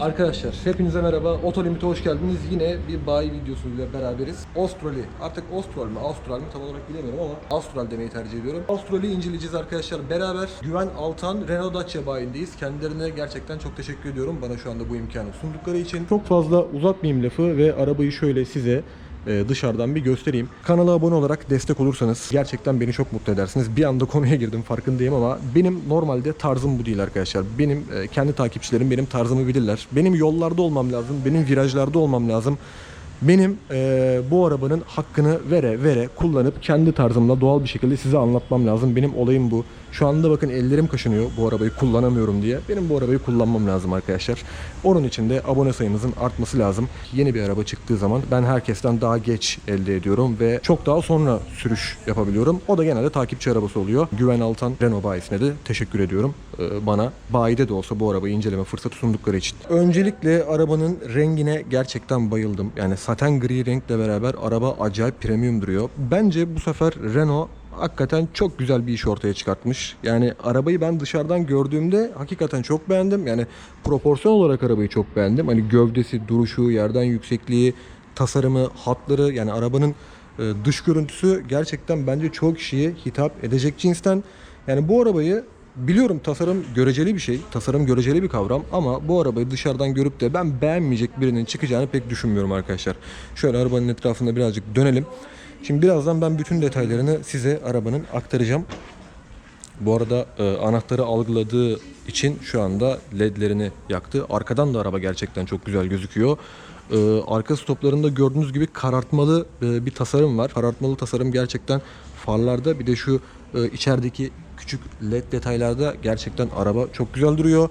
Arkadaşlar hepinize merhaba. Otolimit'e hoş geldiniz. Yine bir bayi videosuyla beraberiz. Australi. Artık Austral mi, Austral mi tam olarak bilemiyorum ama Austral demeyi tercih ediyorum. Austral'i inceleyeceğiz arkadaşlar beraber. Güven Altan, Renault Dacia bayindeyiz. Kendilerine gerçekten çok teşekkür ediyorum bana şu anda bu imkanı sundukları için. Çok fazla uzatmayayım lafı ve arabayı şöyle size dışarıdan bir göstereyim. Kanala abone olarak destek olursanız gerçekten beni çok mutlu edersiniz. Bir anda konuya girdim farkındayım ama benim normalde tarzım bu değil arkadaşlar. Benim e, kendi takipçilerim benim tarzımı bilirler. Benim yollarda olmam lazım. Benim virajlarda olmam lazım. Benim e, bu arabanın hakkını vere vere kullanıp kendi tarzımla doğal bir şekilde size anlatmam lazım. Benim olayım bu. Şu anda bakın ellerim kaşınıyor bu arabayı kullanamıyorum diye. Benim bu arabayı kullanmam lazım arkadaşlar. Onun için de abone sayınızın artması lazım. Yeni bir araba çıktığı zaman ben herkesten daha geç elde ediyorum ve çok daha sonra sürüş yapabiliyorum. O da genelde takipçi arabası oluyor. Güven Altan Renault bayisine de teşekkür ediyorum. Ee, bana bayide de olsa bu arabayı inceleme fırsatı sundukları için. Öncelikle arabanın rengine gerçekten bayıldım. Yani saten gri renkle beraber araba acayip premium duruyor. Bence bu sefer Renault hakikaten çok güzel bir iş ortaya çıkartmış. Yani arabayı ben dışarıdan gördüğümde hakikaten çok beğendim. Yani proporsiyon olarak arabayı çok beğendim. Hani gövdesi, duruşu, yerden yüksekliği, tasarımı, hatları yani arabanın e, dış görüntüsü gerçekten bence çok kişiye hitap edecek cinsten. Yani bu arabayı biliyorum tasarım göreceli bir şey. Tasarım göreceli bir kavram ama bu arabayı dışarıdan görüp de ben beğenmeyecek birinin çıkacağını pek düşünmüyorum arkadaşlar. Şöyle arabanın etrafında birazcık dönelim. Şimdi birazdan ben bütün detaylarını size arabanın aktaracağım. Bu arada e, anahtarı algıladığı için şu anda ledlerini yaktı. Arkadan da araba gerçekten çok güzel gözüküyor. E, arka stoplarında gördüğünüz gibi karartmalı e, bir tasarım var. Karartmalı tasarım gerçekten farlarda bir de şu e, içerideki küçük led detaylarda gerçekten araba çok güzel duruyor.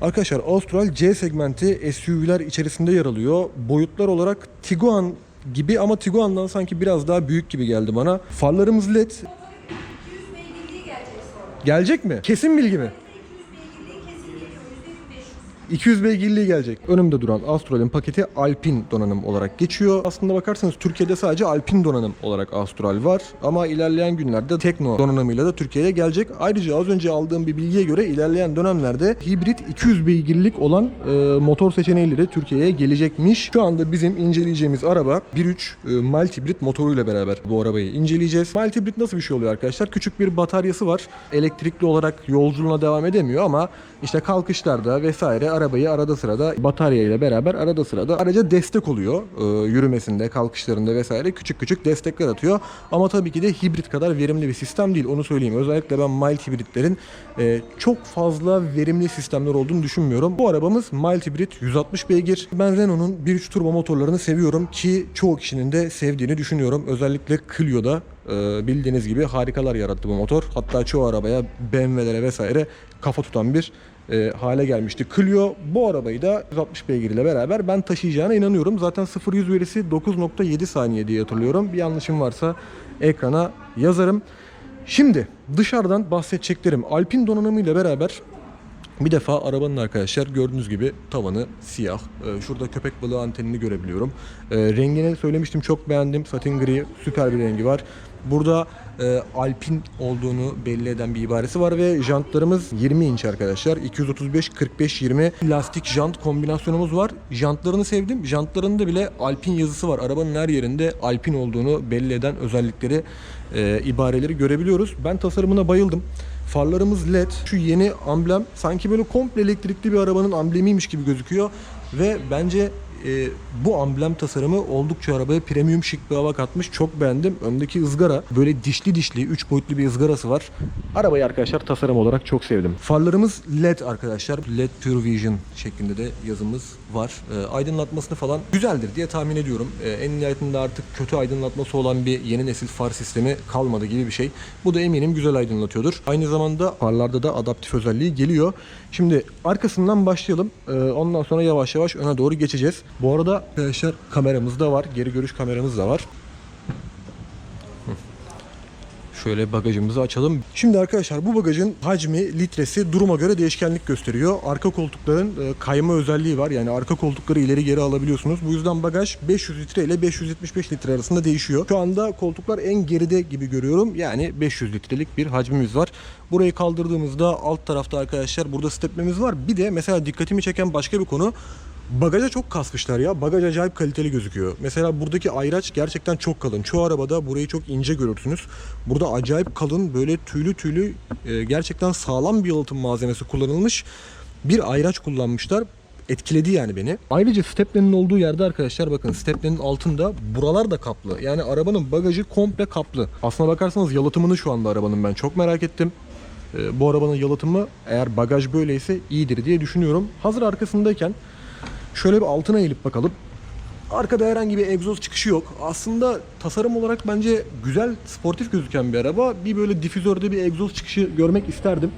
Arkadaşlar Austral C segmenti SUV'ler içerisinde yer alıyor. Boyutlar olarak Tiguan gibi ama Tiguan'dan sanki biraz daha büyük gibi geldi bana. Farlarımız led. 200 beygirliği gelecek sonra. Gelecek mi? Kesin bilgi mi? 200 beygirliği gelecek. Önümde duran Astral'in paketi Alpin donanım olarak geçiyor. Aslında bakarsanız Türkiye'de sadece Alpin donanım olarak Astral var. Ama ilerleyen günlerde Tekno donanımıyla da Türkiye'ye gelecek. Ayrıca az önce aldığım bir bilgiye göre ilerleyen dönemlerde hibrit 200 beygirlik olan e, motor seçeneğiyle Türkiye'ye gelecekmiş. Şu anda bizim inceleyeceğimiz araba 1.3 e, mild motoruyla beraber bu arabayı inceleyeceğiz. Mild hibrit nasıl bir şey oluyor arkadaşlar? Küçük bir bataryası var. Elektrikli olarak yolculuğuna devam edemiyor ama işte kalkışlarda vesaire arabayı arada sırada batarya ile beraber arada sırada araca destek oluyor. Ee, yürümesinde, kalkışlarında vesaire küçük küçük destekler atıyor. Ama tabii ki de hibrit kadar verimli bir sistem değil. Onu söyleyeyim. Özellikle ben mild hibritlerin e, çok fazla verimli sistemler olduğunu düşünmüyorum. Bu arabamız mild hibrit 160 beygir. Ben Renault'un 1.3 turbo motorlarını seviyorum ki çoğu kişinin de sevdiğini düşünüyorum. Özellikle Clio'da e, bildiğiniz gibi harikalar yarattı bu motor. Hatta çoğu arabaya BMW'lere vesaire kafa tutan bir e, hale gelmişti. Clio bu arabayı da 160 beygir ile beraber ben taşıyacağına inanıyorum. Zaten 0-100 verisi 9.7 saniye diye hatırlıyorum. Bir yanlışım varsa ekrana yazarım. Şimdi dışarıdan bahsedeceklerim Alpin donanımıyla beraber bir defa arabanın arkadaşlar gördüğünüz gibi tavanı siyah. Ee, şurada köpek balığı antenini görebiliyorum. Ee, rengini söylemiştim çok beğendim. Satin gri süper bir rengi var. Burada e, Alpin olduğunu belli eden bir ibaresi var ve jantlarımız 20 inç arkadaşlar. 235 45 20 lastik jant kombinasyonumuz var. Jantlarını sevdim. Jantlarında bile Alpin yazısı var. Arabanın her yerinde Alpin olduğunu belli eden özellikleri, e, ibareleri görebiliyoruz. Ben tasarımına bayıldım. Farlarımız led. Şu yeni amblem sanki böyle komple elektrikli bir arabanın amblemiymiş gibi gözüküyor. Ve bence e, bu amblem tasarımı oldukça arabaya premium şık bir hava katmış. Çok beğendim. Öndeki ızgara böyle dişli dişli 3 boyutlu bir ızgarası var. Arabayı arkadaşlar tasarım olarak çok sevdim. Farlarımız led arkadaşlar. Led Pure Vision şeklinde de yazımız var. E, aydınlatmasını falan güzeldir diye tahmin ediyorum. E, en nihayetinde artık kötü aydınlatması olan bir yeni nesil far sistemi kalmadı gibi bir şey. Bu da eminim güzel aydınlatıyordur. Aynı zamanda farlarda da adaptif özelliği geliyor. Şimdi arkasından başlayalım. E, ondan sonra yavaş yavaş öne doğru geçeceğiz. Bu arada arkadaşlar kameramız da var. Geri görüş kameramız da var. Şöyle bagajımızı açalım. Şimdi arkadaşlar bu bagajın hacmi, litresi duruma göre değişkenlik gösteriyor. Arka koltukların e, kayma özelliği var. Yani arka koltukları ileri geri alabiliyorsunuz. Bu yüzden bagaj 500 litre ile 575 litre arasında değişiyor. Şu anda koltuklar en geride gibi görüyorum. Yani 500 litrelik bir hacmimiz var. Burayı kaldırdığımızda alt tarafta arkadaşlar burada stepmemiz var. Bir de mesela dikkatimi çeken başka bir konu Bagaja çok kasmışlar ya. Bagaj acayip kaliteli gözüküyor. Mesela buradaki ayraç gerçekten çok kalın. Çoğu arabada burayı çok ince görürsünüz. Burada acayip kalın böyle tüylü tüylü e, gerçekten sağlam bir yalıtım malzemesi kullanılmış. Bir ayraç kullanmışlar. Etkiledi yani beni. Ayrıca stepnenin olduğu yerde arkadaşlar bakın stepnenin altında buralar da kaplı. Yani arabanın bagajı komple kaplı. Aslına bakarsanız yalıtımını şu anda arabanın ben çok merak ettim. E, bu arabanın yalıtımı eğer bagaj böyleyse iyidir diye düşünüyorum. Hazır arkasındayken Şöyle bir altına eğilip bakalım. Arkada herhangi bir egzoz çıkışı yok. Aslında tasarım olarak bence güzel, sportif gözüken bir araba. Bir böyle difüzörde bir egzoz çıkışı görmek isterdim.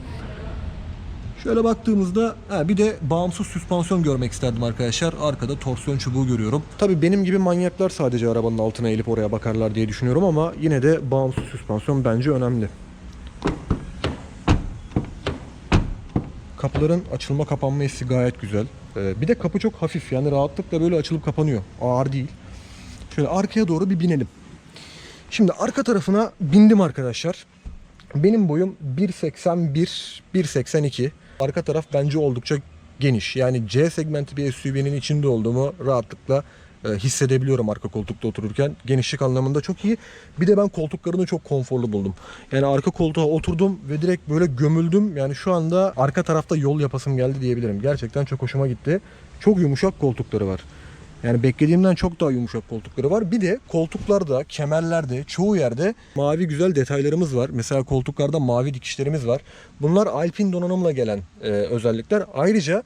Şöyle baktığımızda ha, bir de bağımsız süspansiyon görmek isterdim arkadaşlar. Arkada torsiyon çubuğu görüyorum. Tabii benim gibi manyaklar sadece arabanın altına eğilip oraya bakarlar diye düşünüyorum ama yine de bağımsız süspansiyon bence önemli. Kapıların açılma kapanma hissi gayet güzel. Ee, bir de kapı çok hafif yani rahatlıkla böyle açılıp kapanıyor. Ağır değil. Şöyle arkaya doğru bir binelim. Şimdi arka tarafına bindim arkadaşlar. Benim boyum 1.81, 1.82. Arka taraf bence oldukça geniş. Yani C segmenti bir SUV'nin içinde olduğumu rahatlıkla hissedebiliyorum arka koltukta otururken. Genişlik anlamında çok iyi. Bir de ben koltuklarını çok konforlu buldum. Yani arka koltuğa oturdum ve direkt böyle gömüldüm. Yani şu anda arka tarafta yol yapasım geldi diyebilirim. Gerçekten çok hoşuma gitti. Çok yumuşak koltukları var. Yani beklediğimden çok daha yumuşak koltukları var. Bir de koltuklarda, kemerlerde, çoğu yerde mavi güzel detaylarımız var. Mesela koltuklarda mavi dikişlerimiz var. Bunlar Alpine donanımla gelen e, özellikler. Ayrıca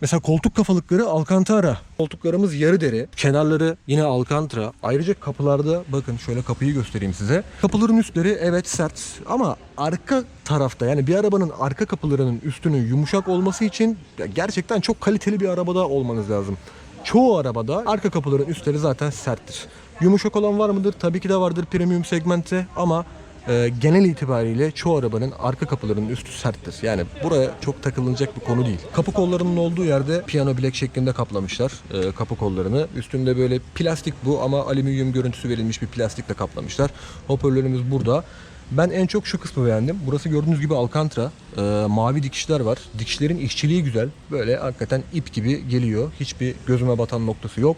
Mesela koltuk kafalıkları Alcantara. Koltuklarımız yarı deri. Kenarları yine Alcantara. Ayrıca kapılarda bakın şöyle kapıyı göstereyim size. Kapıların üstleri evet sert ama arka tarafta yani bir arabanın arka kapılarının üstünün yumuşak olması için gerçekten çok kaliteli bir arabada olmanız lazım. Çoğu arabada arka kapıların üstleri zaten serttir. Yumuşak olan var mıdır? Tabii ki de vardır premium segmentte ama e, genel itibariyle çoğu arabanın arka kapılarının üstü serttir. Yani buraya çok takılınacak bir konu değil. Kapı kollarının olduğu yerde piyano bilek şeklinde kaplamışlar e, kapı kollarını. Üstünde böyle plastik bu ama alüminyum görüntüsü verilmiş bir plastikle kaplamışlar. Hoparlörümüz burada. Ben en çok şu kısmı beğendim. Burası gördüğünüz gibi Alcantara. E, mavi dikişler var. Dikişlerin işçiliği güzel. Böyle hakikaten ip gibi geliyor. Hiçbir gözüme batan noktası yok.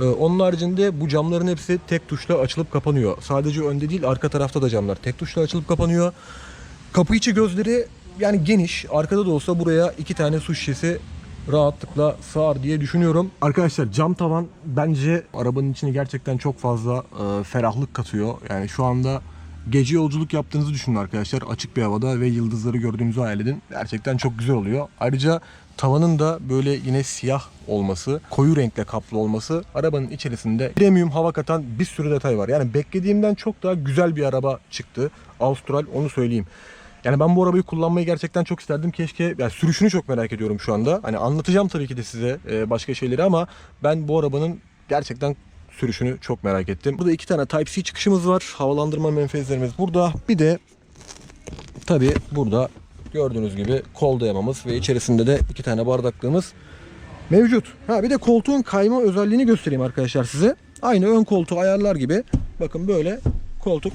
Ee, Onun haricinde bu camların hepsi tek tuşla açılıp kapanıyor. Sadece önde değil arka tarafta da camlar tek tuşla açılıp kapanıyor. Kapı içi gözleri yani geniş. Arkada da olsa buraya iki tane su şişesi rahatlıkla sığar diye düşünüyorum. Arkadaşlar cam tavan bence arabanın içine gerçekten çok fazla e, ferahlık katıyor. Yani şu anda gece yolculuk yaptığınızı düşünün arkadaşlar. Açık bir havada ve yıldızları gördüğünüzü hayal edin. Gerçekten çok güzel oluyor. Ayrıca tavanın da böyle yine siyah olması, koyu renkle kaplı olması arabanın içerisinde premium hava katan bir sürü detay var. Yani beklediğimden çok daha güzel bir araba çıktı. Austral onu söyleyeyim. Yani ben bu arabayı kullanmayı gerçekten çok isterdim. Keşke yani sürüşünü çok merak ediyorum şu anda. Hani anlatacağım tabii ki de size e, başka şeyleri ama ben bu arabanın gerçekten sürüşünü çok merak ettim. Burada iki tane Type-C çıkışımız var. Havalandırma menfezlerimiz burada. Bir de tabii burada gördüğünüz gibi kol dayamamız ve içerisinde de iki tane bardaklığımız mevcut. Ha bir de koltuğun kayma özelliğini göstereyim arkadaşlar size. Aynı ön koltuğu ayarlar gibi. Bakın böyle koltuk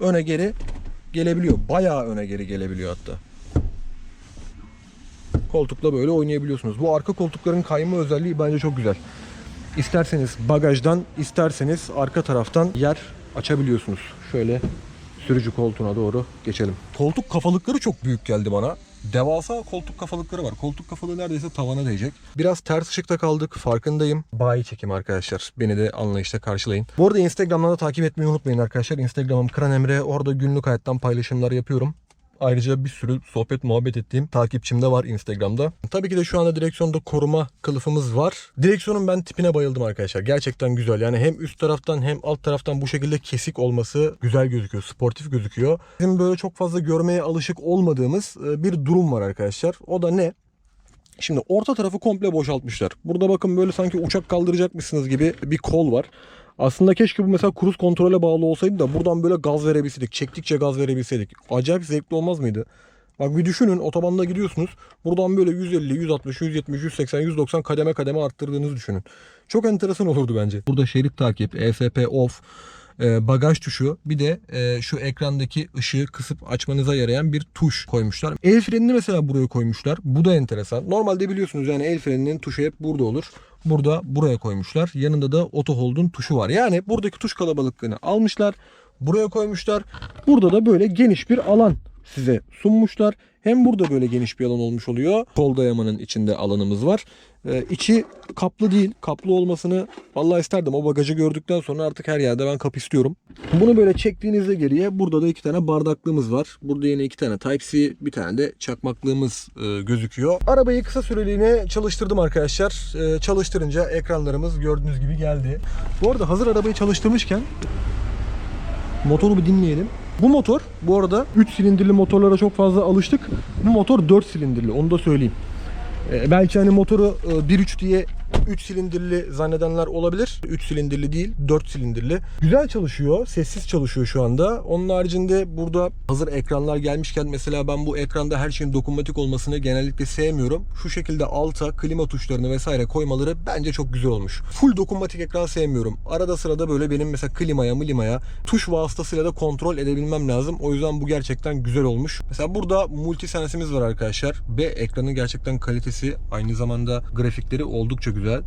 öne geri gelebiliyor. Bayağı öne geri gelebiliyor hatta. Koltukla böyle oynayabiliyorsunuz. Bu arka koltukların kayma özelliği bence çok güzel. İsterseniz bagajdan, isterseniz arka taraftan yer açabiliyorsunuz. Şöyle sürücü koltuğuna doğru geçelim. Koltuk kafalıkları çok büyük geldi bana. Devasa koltuk kafalıkları var. Koltuk kafalığı neredeyse tavana değecek. Biraz ters ışıkta kaldık farkındayım. Bayi çekim arkadaşlar. Beni de anlayışla karşılayın. Bu arada Instagram'dan da takip etmeyi unutmayın arkadaşlar. Instagram'ım Kıran Emre. Orada günlük hayattan paylaşımlar yapıyorum. Ayrıca bir sürü sohbet muhabbet ettiğim takipçim de var Instagram'da. Tabii ki de şu anda direksiyonda koruma kılıfımız var. Direksiyonun ben tipine bayıldım arkadaşlar. Gerçekten güzel. Yani hem üst taraftan hem alt taraftan bu şekilde kesik olması güzel gözüküyor. Sportif gözüküyor. Bizim böyle çok fazla görmeye alışık olmadığımız e, bir durum var arkadaşlar. O da ne? Şimdi orta tarafı komple boşaltmışlar. Burada bakın böyle sanki uçak kaldıracakmışsınız gibi bir kol var. Aslında keşke bu mesela kruz kontrole bağlı olsaydı da buradan böyle gaz verebilseydik. Çektikçe gaz verebilseydik. Acayip zevkli olmaz mıydı? Bak bir düşünün otobanda gidiyorsunuz. Buradan böyle 150, 160, 170, 180, 190 kademe kademe arttırdığınızı düşünün. Çok enteresan olurdu bence. Burada şerit takip, ESP off, e, bagaj tuşu bir de e, şu ekrandaki ışığı kısıp açmanıza yarayan bir tuş koymuşlar. El frenini mesela buraya koymuşlar. Bu da enteresan. Normalde biliyorsunuz yani el freninin tuşu hep burada olur. Burada buraya koymuşlar. Yanında da auto hold'un tuşu var. Yani buradaki tuş kalabalıklığını almışlar. Buraya koymuşlar. Burada da böyle geniş bir alan size sunmuşlar. Hem burada böyle geniş bir alan olmuş oluyor. Kol dayamanın içinde alanımız var. Ee, içi kaplı değil. Kaplı olmasını vallahi isterdim. O bagajı gördükten sonra artık her yerde ben kap istiyorum. Bunu böyle çektiğinizde geriye burada da iki tane bardaklığımız var. Burada yine iki tane Type-C, bir tane de çakmaklığımız e, gözüküyor. Arabayı kısa süreliğine çalıştırdım arkadaşlar. E, çalıştırınca ekranlarımız gördüğünüz gibi geldi. Bu arada hazır arabayı çalıştırmışken Motoru bir dinleyelim. Bu motor bu arada 3 silindirli motorlara çok fazla alıştık. Bu motor 4 silindirli onu da söyleyeyim. Ee, belki hani motoru e, 1.3 diye 3 silindirli zannedenler olabilir. 3 silindirli değil 4 silindirli. Güzel çalışıyor. Sessiz çalışıyor şu anda. Onun haricinde burada hazır ekranlar gelmişken mesela ben bu ekranda her şeyin dokunmatik olmasını genellikle sevmiyorum. Şu şekilde alta klima tuşlarını vesaire koymaları bence çok güzel olmuş. Full dokunmatik ekran sevmiyorum. Arada sırada böyle benim mesela klimaya mlimaya tuş vasıtasıyla da kontrol edebilmem lazım. O yüzden bu gerçekten güzel olmuş. Mesela burada multisensimiz var arkadaşlar ve ekranın gerçekten kalitesi aynı zamanda grafikleri oldukça güzel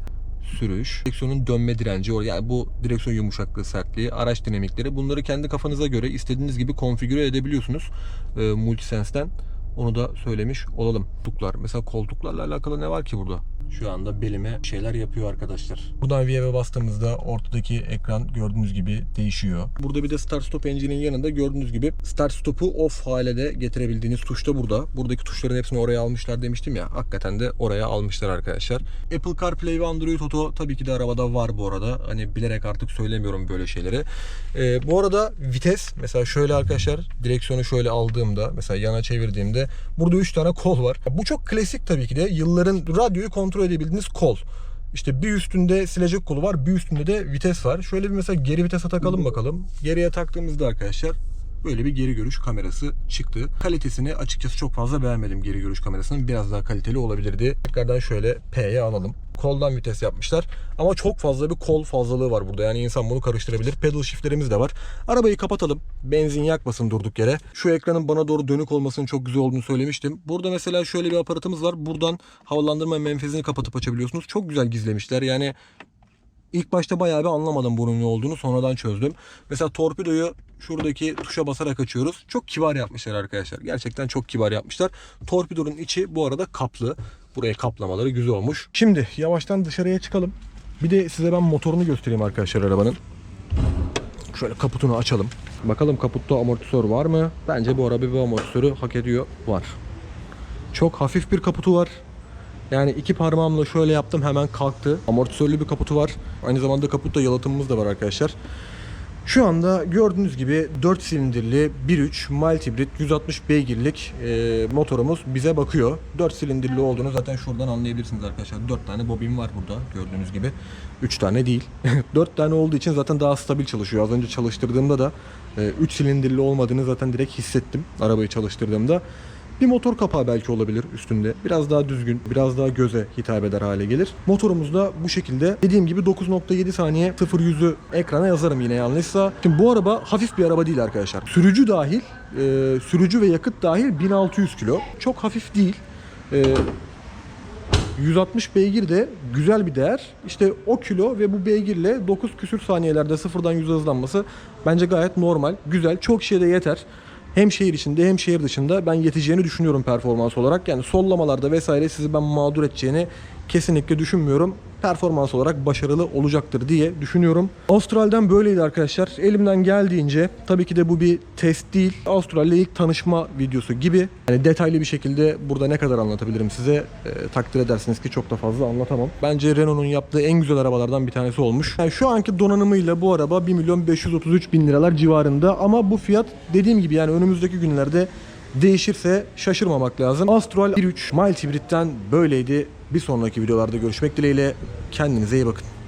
sürüş, direksiyonun dönme direnci, yani bu direksiyon yumuşaklığı, sertliği, araç dinamikleri bunları kendi kafanıza göre istediğiniz gibi konfigüre edebiliyorsunuz e, Multisense'den. Onu da söylemiş olalım. Koltuklar. Mesela koltuklarla alakalı ne var ki burada? Şu anda belime şeyler yapıyor arkadaşlar. Buradan VIV'e bastığımızda ortadaki ekran gördüğünüz gibi değişiyor. Burada bir de Start Stop Engine'in yanında gördüğünüz gibi Start Stop'u off hale de getirebildiğiniz tuş da burada. Buradaki tuşların hepsini oraya almışlar demiştim ya. Hakikaten de oraya almışlar arkadaşlar. Apple CarPlay ve Android Auto tabii ki de arabada var bu arada. Hani bilerek artık söylemiyorum böyle şeyleri. Ee, bu arada vites mesela şöyle arkadaşlar direksiyonu şöyle aldığımda mesela yana çevirdiğimde burada 3 tane kol var. Bu çok klasik tabii ki de. Yılların radyoyu kontrol edebildiğiniz kol. İşte bir üstünde silecek kolu var, bir üstünde de vites var. Şöyle bir mesela geri vitese takalım bakalım. Geriye taktığımızda arkadaşlar böyle bir geri görüş kamerası çıktı. Kalitesini açıkçası çok fazla beğenmedim geri görüş kamerasının. Biraz daha kaliteli olabilirdi. Tekrardan şöyle P'ye alalım. Koldan vites yapmışlar. Ama çok fazla bir kol fazlalığı var burada. Yani insan bunu karıştırabilir. Pedal shiftlerimiz de var. Arabayı kapatalım. Benzin yakmasın durduk yere. Şu ekranın bana doğru dönük olmasının çok güzel olduğunu söylemiştim. Burada mesela şöyle bir aparatımız var. Buradan havalandırma menfezini kapatıp açabiliyorsunuz. Çok güzel gizlemişler. Yani İlk başta bayağı bir anlamadım bunun ne olduğunu sonradan çözdüm. Mesela torpidoyu şuradaki tuşa basarak açıyoruz. Çok kibar yapmışlar arkadaşlar. Gerçekten çok kibar yapmışlar. Torpidonun içi bu arada kaplı. Buraya kaplamaları güzel olmuş. Şimdi yavaştan dışarıya çıkalım. Bir de size ben motorunu göstereyim arkadaşlar arabanın. Şöyle kaputunu açalım. Bakalım kaputta amortisör var mı? Bence bu araba bir amortisörü hak ediyor. Var. Çok hafif bir kaputu var. Yani iki parmağımla şöyle yaptım hemen kalktı. Amortisörlü bir kaputu var. Aynı zamanda kaputta yalıtımımız da var arkadaşlar. Şu anda gördüğünüz gibi 4 silindirli 1.3 mild hibrit 160 beygirlik e, motorumuz bize bakıyor. 4 silindirli olduğunu zaten şuradan anlayabilirsiniz arkadaşlar. 4 tane bobin var burada gördüğünüz gibi. 3 tane değil. 4 tane olduğu için zaten daha stabil çalışıyor. Az önce çalıştırdığımda da 3 silindirli olmadığını zaten direkt hissettim arabayı çalıştırdığımda. Bir motor kapağı belki olabilir üstünde. Biraz daha düzgün, biraz daha göze hitap eder hale gelir. Motorumuz da bu şekilde. Dediğim gibi 9.7 saniye 0 yüzü ekrana yazarım yine yanlışsa. Şimdi bu araba hafif bir araba değil arkadaşlar. Sürücü dahil, e, sürücü ve yakıt dahil 1600 kilo. Çok hafif değil. E, 160 beygir de güzel bir değer. İşte o kilo ve bu beygirle 9 küsür saniyelerde sıfırdan 100'e hızlanması bence gayet normal. Güzel. Çok şeye de yeter. Hem şehir içinde hem şehir dışında ben yeteceğini düşünüyorum performans olarak. Yani sollamalarda vesaire sizi ben mağdur edeceğini kesinlikle düşünmüyorum. Performans olarak başarılı olacaktır diye düşünüyorum. Avustral'den böyleydi arkadaşlar. Elimden geldiğince tabii ki de bu bir test değil. Avustral'le ilk tanışma videosu gibi. Yani detaylı bir şekilde burada ne kadar anlatabilirim size e, takdir edersiniz ki çok da fazla anlatamam. Bence Renault'un yaptığı en güzel arabalardan bir tanesi olmuş. Yani şu anki donanımıyla bu araba 1 milyon 533 bin liralar civarında ama bu fiyat dediğim gibi yani önümüzdeki günlerde değişirse şaşırmamak lazım. Astral 1.3 mild hibritten böyleydi. Bir sonraki videolarda görüşmek dileğiyle. Kendinize iyi bakın.